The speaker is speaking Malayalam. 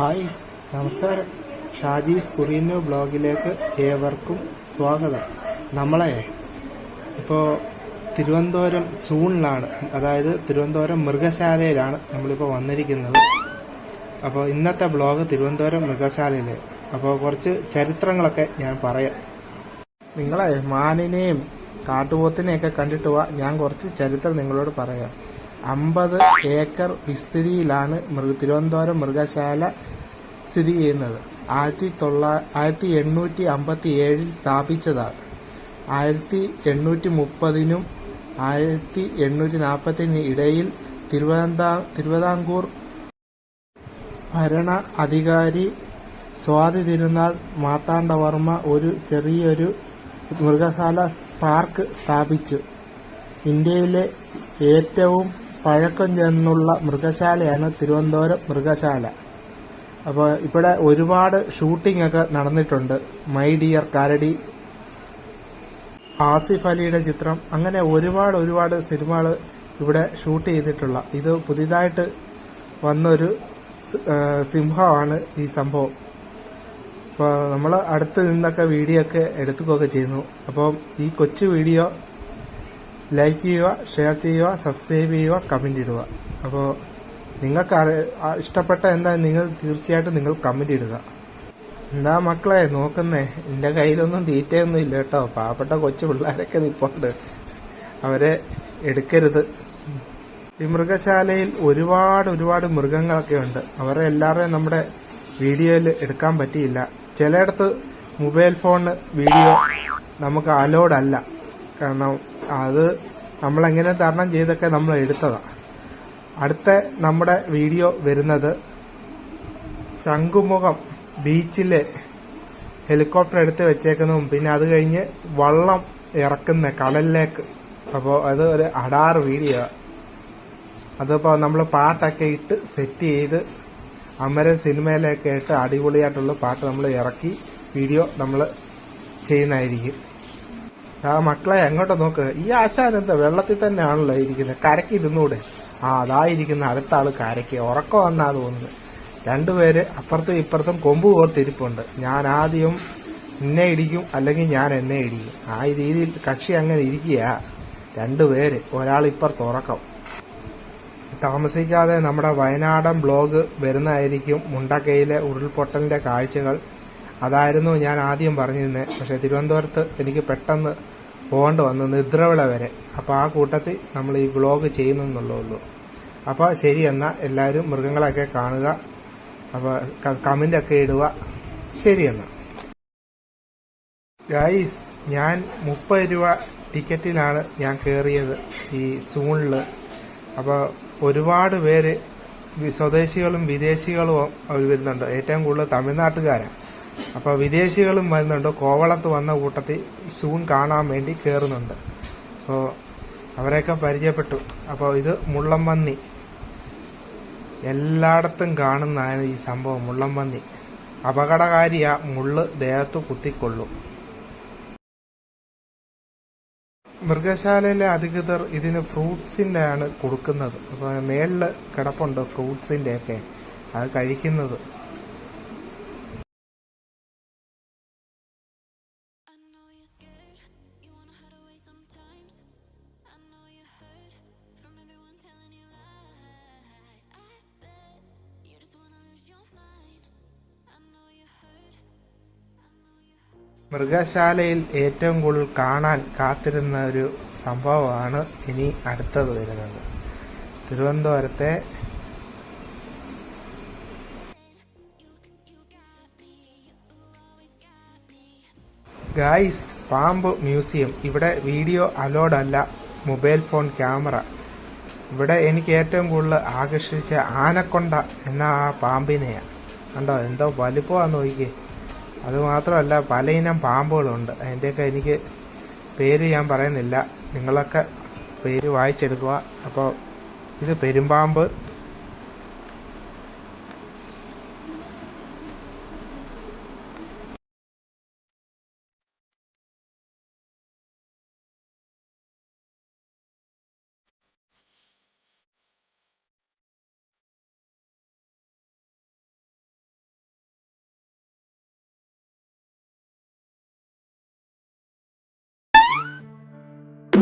ഹായ് നമസ്കാരം. ഷാജീസ് കുറിയന്നോ ബ്ലോഗിലേക്ക് ഏവർക്കും സ്വാഗതം. നമ്മളെ ഇപ്പോൾ തിരുവനന്തപുരം സൂണിലാണ് അതായത് തിരുവനന്തപുരം മൃഗശാലയിലാണ് നമ്മളിപ്പോൾ വന്നിരിക്കുന്നത്. അപ്പോൾ ഇന്നത്തെ ബ്ലോഗ് തിരുവനന്തപുരം മൃഗശാലയിലെ. അപ്പോൾ കുറച്ച് ചരിത്രങ്ങളൊക്കെ ഞാൻ പറയാം. നിങ്ങളെ മാനിനെയും കാട്ടുപോത്തിനെയൊക്കെ കണ്ടിട്ട് പോവാ ഞാൻ കുറച്ച് ചരിത്രം നിങ്ങളോട് പറയാം. അമ്പത് ഏക്കർ വിസ്തൃതിയിലാണ് മൃഗ തിരുവനന്തപുരം മൃഗശാല സ്ഥിതി ചെയ്യുന്നത്. ആയിരത്തി തൊള്ളാ ആയിരത്തി എണ്ണൂറ്റി അമ്പത്തി ഏഴിൽ സ്ഥാപിച്ചതാണ്. ആയിരത്തി എണ്ണൂറ്റി മുപ്പതിനും ആയിരത്തി എണ്ണൂറ്റി നാൽപ്പത്തിനും ഇടയിൽ തിരുവനന്ത തിരുവിതാംകൂർ ഭരണ അധികാരി സ്വാതി തിരുനാൾ മാർത്താണ്ഡവർമ്മ ഒരു ചെറിയൊരു മൃഗശാല പാർക്ക് സ്ഥാപിച്ചു. ഇന്ത്യയിലെ ഏറ്റവും പഴക്കം ചെന്നുള്ള മൃഗശാലയാണ് തിരുവനന്തപുരം മൃഗശാല. അപ്പോൾ ഇവിടെ ഒരുപാട് ഷൂട്ടിംഗ് ഒക്കെ നടന്നിട്ടുണ്ട്. മൈ ഡിയർ കാരടി ആസിഫ് അലിയുടെ ചിത്രം അങ്ങനെ ഒരുപാട് ഒരുപാട് സിനിമകൾ ഇവിടെ ഷൂട്ട് ചെയ്തിട്ടുള്ള. ഇത് പുതിയതായിട്ട് വന്നൊരു സിംഹമാണ് ഈ സംഭവം. അപ്പോൾ നമ്മൾ അടുത്ത് നിന്നൊക്കെ വീഡിയോ ഒക്കെ എടുത്തുകൊക്കെ ചെയ്യുന്നു. അപ്പോൾ ഈ കൊച്ചു വീഡിയോ ലൈക്ക് ചെയ്യുക ഷെയർ ചെയ്യുക സബ്സ്ക്രൈബ് ചെയ്യുക കമന്റ് ഇടുക. അപ്പോൾ നിങ്ങൾക്ക് ഇഷ്ടപ്പെട്ട എന്താ നിങ്ങൾ തീർച്ചയായിട്ടും നിങ്ങൾ കമന്റ് ഇടുക. എന്താ മക്കളെ നോക്കുന്നേ എന്റെ കയ്യിലൊന്നും തീറ്റയൊന്നും ഇല്ല കേട്ടോ. പാവപ്പെട്ട കൊച്ചു പിള്ളേരൊക്കെ നിപ്പുണ്ട്. അവരെ എടുക്കരുത്. ഈ മൃഗശാലയിൽ ഒരുപാട് ഒരുപാട് മൃഗങ്ങളൊക്കെ ഉണ്ട്. അവരെ എല്ലാവരെയും നമ്മുടെ വീഡിയോയിൽ എടുക്കാൻ പറ്റിയില്ല. ചിലയിടത്ത് മൊബൈൽ ഫോൺ വീഡിയോ നമുക്ക് അലോഡ് അല്ല. കാരണം അത് നമ്മളെങ്ങനെ തരണം ചെയ്തൊക്കെ നമ്മൾ എടുത്തതാ. അടുത്ത നമ്മുടെ വീഡിയോ വരുന്നത് ശംഖുമുഖം ബീച്ചിലെ ഹെലികോപ്റ്റർ എടുത്ത് വെച്ചേക്കുന്നതും പിന്നെ അത് കഴിഞ്ഞ് വള്ളം ഇറക്കുന്ന കടലിലേക്ക് അപ്പോൾ അത് ഒരു അടാറ് വീഡിയോ. അതിപ്പോൾ നമ്മൾ പാട്ടൊക്കെ ഇട്ട് സെറ്റ് ചെയ്ത് അമരൻ സിനിമയിലൊക്കെ ഇട്ട് അടിപൊളിയായിട്ടുള്ള പാട്ട് നമ്മൾ ഇറക്കി വീഡിയോ നമ്മൾ ചെയ്യുന്നതായിരിക്കും. ആ മക്കളെ എങ്ങോട്ട് നോക്ക്. ഈ ആശാൻ എന്താ വെള്ളത്തിൽ തന്നെയാണല്ലോ ഇരിക്കുന്നത്? കരക്ക് ഇരുന്നൂടെ? ആ അതായിരിക്കുന്ന അടുത്ത ആൾ കരക്കി ഉറക്കം വന്നാ തോന്നുന്നത് രണ്ടുപേര് അപ്പുറത്തും ഇപ്പുറത്തും കൊമ്പ് കോർത്തിരിപ്പുണ്ട്. ഞാൻ ആദ്യം എന്നെ ഇടിക്കും അല്ലെങ്കിൽ ഞാൻ എന്നെ ഇടിക്കും. ആ രീതിയിൽ കക്ഷി അങ്ങനെ ഇരിക്കുക രണ്ടുപേര്. ഒരാൾ ഇപ്പുറത്ത് ഉറക്കം. താമസിക്കാതെ നമ്മുടെ വയനാടൻ ബ്ലോഗ് വരുന്നതായിരിക്കും മുണ്ടക്കയിലെ ഉരുൾപൊട്ടലിന്റെ കാഴ്ചകൾ. അതായിരുന്നു ഞാൻ ആദ്യം പറഞ്ഞിരുന്നത് പക്ഷെ തിരുവനന്തപുരത്ത് എനിക്ക് പെട്ടെന്ന് പോകേണ്ടി വന്നു നിദ്രവിള വരെ. അപ്പോൾ ആ കൂട്ടത്തിൽ നമ്മൾ ഈ വ്ളോഗ് ചെയ്യുന്നെന്നുള്ളൂ അപ്പോൾ ശരി എന്നാൽ എല്ലാവരും മൃഗങ്ങളൊക്കെ കാണുക അപ്പോൾ കമന്റ് ഒക്കെ ഇടുക. ശരി എന്നാൽ ഗൈസ് ഞാൻ മുപ്പത് രൂപ ടിക്കറ്റിലാണ് ഞാൻ കയറിയത് ഈ സൂണിൽ അപ്പോൾ ഒരുപാട് പേര് സ്വദേശികളും വിദേശികളും വരുന്നുണ്ട്. ഏറ്റവും കൂടുതൽ തമിഴ്നാട്ടുകാരാണ് അപ്പോൾ വിദേശികളും വരുന്നുണ്ട്. കോവളത്ത് വന്ന കൂട്ടത്തിൽ സൂൺ കാണാൻ വേണ്ടി കയറുന്നുണ്ട് അപ്പോൾ അവരെയൊക്കെ പരിചയപ്പെട്ടു. അപ്പോൾ ഇത് മുള്ളംപന്നി. എല്ലായിടത്തും കാണുന്നതാണ് ഈ സംഭവം മുള്ളംപന്നി. അപകടകാരിയാ മുള്ള് ദേഹത്ത് കുത്തിക്കൊള്ളും. മൃഗശാലയിലെ അധികൃതർ ഇതിന് ഫ്രൂട്ട്സിന്റെ ആണ് കൊടുക്കുന്നത്. അപ്പൊ മേളിൽ കിടപ്പുണ്ട് ഫ്രൂട്ട്സിന്റെ ഒക്കെ അത് കഴിക്കുന്നത്. മൃഗശാലയിൽ ഏറ്റവും കൂടുതൽ കാണാൻ കാത്തിരുന്ന ഒരു സംഭവമാണ് ഇനി അടുത്തത് വരുന്നത്. തിരുവനന്തപുരത്തെ ഗായ്സ് പാമ്പ് മ്യൂസിയം. ഇവിടെ വീഡിയോ അലോഡ് അല്ല മൊബൈൽ ഫോൺ ക്യാമറ. ഇവിടെ എനിക്ക് ഏറ്റവും കൂടുതൽ ആകർഷിച്ച ആനക്കൊണ്ട എന്ന ആ പാമ്പിനെയാണ് കണ്ടോ എന്തോ വലിപ്പമാണെന്ന് നോക്കിക്കേ. അത് മാത്രമല്ല പലയിനം പാമ്പുകളുണ്ട്. അതിന്റെയൊക്കെ എനിക്ക് പേര് ഞാൻ പറയുന്നില്ല. നിങ്ങളൊക്കെ പേര് വായിച്ചെടുക്കുക. അപ്പോൾ ഇത് പെരുമ്പാമ്പ്.